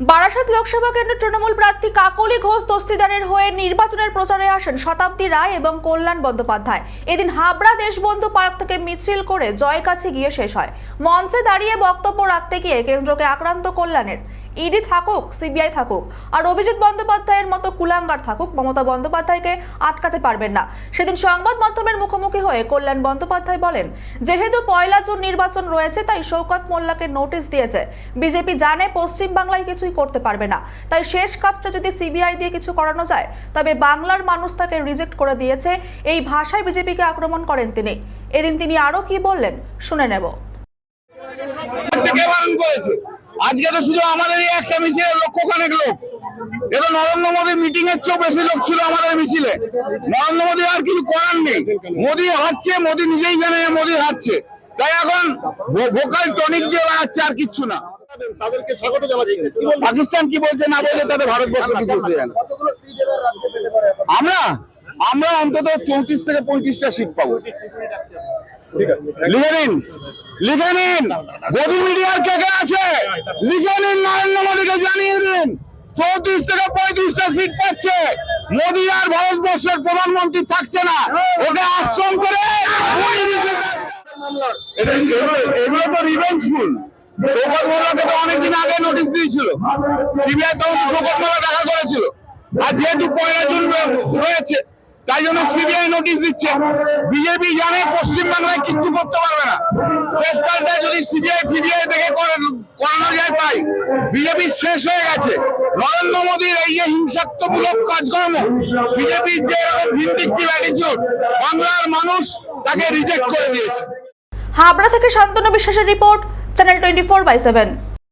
বারাসাত লোকসভা কেন্দ্রের তৃণমূল প্রার্থী কাকলি ঘোষ দস্তিদারের হয়ে নির্বাচনের প্রচারে আসেন শতাব্দী রায় এবং কল্যাণ বন্দ্যোপাধ্যায়। এদিন হাবড়া দেশবন্ধু পার্ক থেকে মিছিল করে জয়ের কাছে গিয়ে শেষ হয়। মঞ্চে দাঁড়িয়ে বক্তব্য রাখতে গিয়ে কেন্দ্রকে আক্রান্ত কল্যাণের। ইডি থাকুক সিবিআই থাকুক, আর অভিজিৎ বন্দ্যোপাধ্যায়ের মতো কুলাঙ্গার থাকুক, মমতা বন্দ্যোপাধ্যায়কে আটকাতে পারবেন না। সেদিন সংবাদ মাধ্যমের মুখোমুখি হয়ে কল্যাণ বন্দ্যোপাধ্যায় বলেন, যেহেতু পয়লা জুন নির্বাচন রয়েছে, তাই শৌকত মোল্লাকে নোটিশ দিয়েছে। বিজেপি জানে পশ্চিম বাংলায় কিছুই করতে পারবে না। তাই শেষ কাজটা যদি সিবিআই দিয়ে কিছু করানো যায়, তবে বাংলার মানুষ তাকে রিজেক্ট করে দিয়েছে। এই ভাষায় বিজেপিকে আক্রমণ করেন তিনি। এদিন তিনি আরও কি বললেন, শুনে নেব। আজকে তো শুধু আমাদের এই একটা মিছিলে লক্ষ খানেক লোক। এটা নরেন্দ্র মোদীর মিটিং এর চেয়েও বেশি লোক ছিল আমাদের মিছিলে। নরেন্দ্র মোদী আর কিছু করার নেই। মোদী হারছে মোদী নিজেই জানে যে মোদী হারছে তাই এখন ভোকাল টনিক দিয়ে বেড়াচ্ছে আর কিচ্ছু না। তাদেরকে স্বাগত জানাচ্ছি। পাকিস্তান কি বলছে না বলছে তাদের ভারতবর্ষ কি বলছে? আমরা? আমরা অন্তত চৌত্রিশ থেকে পঁয়ত্রিশটা সিট পাবো। লিখে নিন। লিখে নিন। গদি মিডিয়ার কে কে আছে? লিখে নিন, নরেন্দ্র মোদীকে জানিয়ে দিন। চৌত্রিশ থেকে পঁয়ত্রিশটা সিট পাচ্ছে। মোদী আর ভারতবর্ষের প্রধানমন্ত্রী থাকছে না। ওকে আশ্রম করে এগুলো- তো রিভেঞ্জফুল শোকত অনেকদিন আগে নোটিশ দিয়েছিল। সিবিআই তখন শোকত মোল্লা দেখা করেছিল। আর যেহেতু পয়লা জুন রয়েছে তাই জন্য সিবিআই নোটিশ দিচ্ছে। বিজেপি জানে পশ্চিম বাংলায় কিচ্ছু করতে পারবে না। শেষ কালটা যদি সিবিআই ফিবিআই থেকে করানো যায় তাই। বিজেপি শেষ হয়ে গেছে। নরেন্দ্র মোদীর এই যে হিংসাত্মমূলক কাজকর্ম বিজেপির যে এরকম ভিন্ডিকটিভ অ্যাটিটিউড বাংলার মানুষ তাকে রিজেক্ট করে দিয়েছে। হাবড়া থেকে শান্তনু বিশ্বাসের report channel twenty four by seven